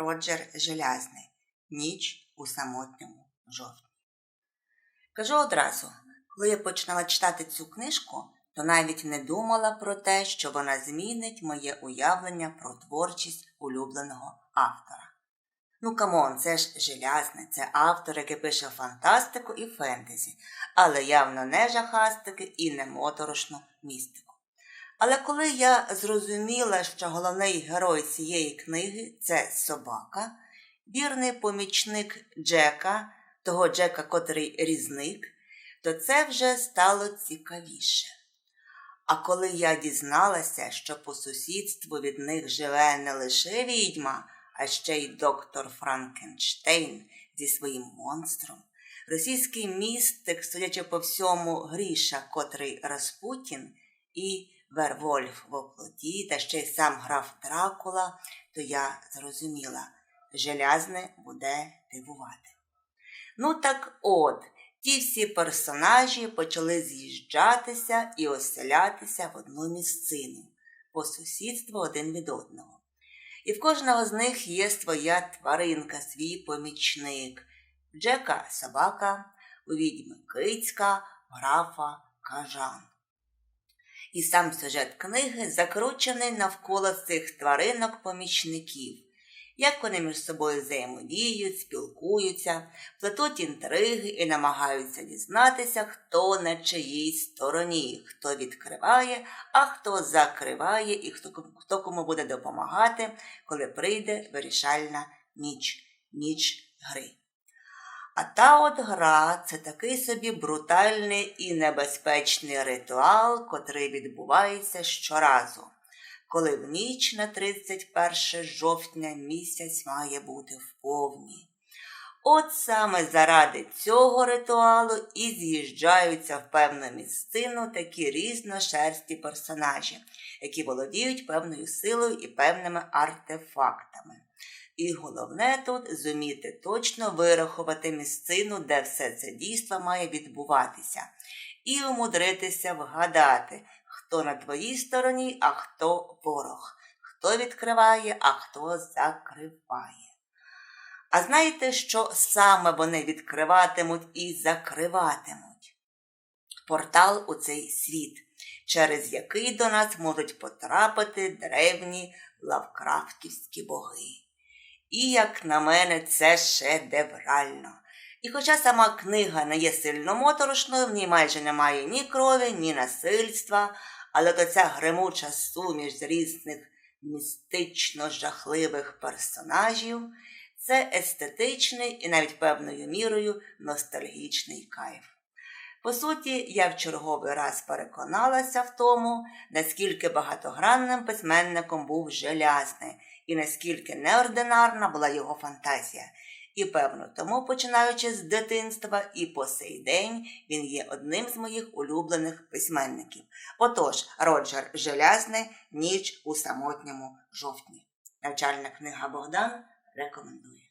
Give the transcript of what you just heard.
Роджер Желязний. Ніч у самотньому жовтні. Кажу одразу, коли я починала читати цю книжку, то навіть не думала про те, що вона змінить моє уявлення про творчість улюбленого автора. Ну, камон, це ж желязне, це автор, який пише фантастику і фентезі, але явно не жахастики і не моторошну містику. Але коли я зрозуміла, що головний герой цієї книги це собака, вірний помічник Джека, того Джека, котрий різник, то це вже стало цікавіше. А коли я дізналася, що по сусідству від них живе не лише відьма, а ще й доктор Франкенштейн зі своїм монстром, російський містик, судячи по всьому, Гріша, котрий Распутін, і Вервольф в оплоті, та ще й сам граф Дракула, то я зрозуміла, желязне буде дивувати. Ну так от, ті всі персонажі почали з'їжджатися і оселятися в одну місцину, по сусідству один від одного. І в кожного з них є своя тваринка, свій помічник. Джека собака, у відьми кицька, графа кажан. І сам сюжет книги закручений навколо цих тваринок-помічників, як вони між собою взаємодіють, спілкуються, плетуть інтриги і намагаються дізнатися, хто на чиїй стороні, хто відкриває, а хто закриває і хто, хто кому буде допомагати, коли прийде вирішальна ніч, ніч гри. А та от гра це такий собі брутальний і небезпечний ритуал, котрий відбувається щоразу, коли в ніч на 31 жовтня місяць має бути в повні. От саме заради цього ритуалу і з'їжджаються в певну місцину такі різношерсті персонажі, які володіють певною силою і певними артефактами. І головне тут зуміти точно вирахувати місцину, де все це дійство має відбуватися, і умудритися вгадати, хто на твоїй стороні, а хто ворог, хто відкриває, а хто закриває. А знаєте, що саме вони відкриватимуть і закриватимуть? Портал у цей світ, через який до нас можуть потрапити древні лавкрафтівські боги. І, як на мене, це шедеврально. І хоча сама книга не є сильно моторошною, в ній майже немає ні крові, ні насильства, але то ця гримуча суміш з різних містично жахливих персонажів це естетичний і навіть певною мірою ностальгічний кайф. По суті, я в черговий раз переконалася в тому, наскільки багатогранним письменником був Желязний і наскільки неординарна була його фантазія. І, певно, тому, починаючи з дитинства і по сей день, він є одним з моїх улюблених письменників. Отож, Роджер Желязний Ніч у самотньому жовтні. Навчальна книга Богдан рекомендує.